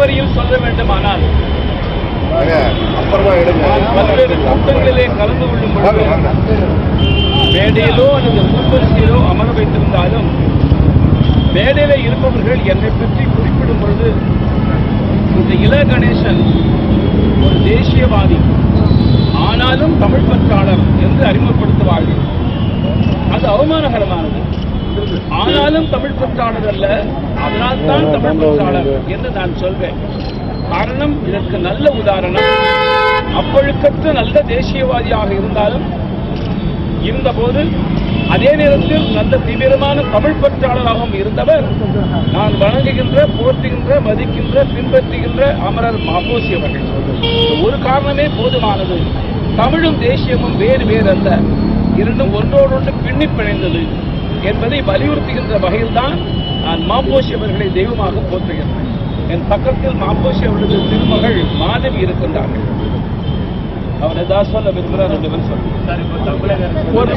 வரியில் சொல்ல வேண்டுமானால் பல்வேறு கூட்டங்களிலே கலந்து கொள்ளும் பொழுது மேடையிலோ அல்லது முன்வரிசையிலோ அமர வைத்திருந்தாலும் மேடையில இருப்பவர்கள் என்னை பற்றி குறிப்பிடும் பொழுது இந்த இள கணேசன் ஒரு தேசியவாதி ஆனாலும் தமிழ் பற்றாளர் என்று அறிமுகப்படுத்துவார்கள். அது அவமானகரமானது. ஆனாலும் தமிழ் பற்றாளர் அல்ல அதனால் தான் தமிழ் பற்றாளர் என்று நான் சொல்வேன். காரணம் இதற்கு நல்ல உதாரணம். அப்பொழுக்கற்ற நல்ல தேசியவாதியாக இருந்தாலும் இருந்தபோது அதே நேரத்தில் நல்ல தீவிரமான தமிழ் பற்றாளராகவும் இருந்தவர் நான் வணங்குகின்ற போற்றுகின்ற மதிக்கின்ற பின்பற்றுகின்ற அமரர் மாப்போசி அவர்கள். ஒரு காரணமே போதுமானது. தமிழும் தேசியமும் வேறு வேறு அல்ல இரண்டும் ஒன்றோடொன்று பின்னி பிணைந்தது. என்பதை வலியுறுத்துகின்ற வகையில்தான் நான் மாப்போசி அவர்களை தெய்வமாக போற்றுகின்றேன் என் பக்கத்தில் மாப்போசி அவர்களது திருமகள் மாதவி இருக்கின்றார்கள். அவர் ஏதாவது சொல்ல விரும்புகிறார் ரெண்டு பேரும் சொல்லுங்க ஒரு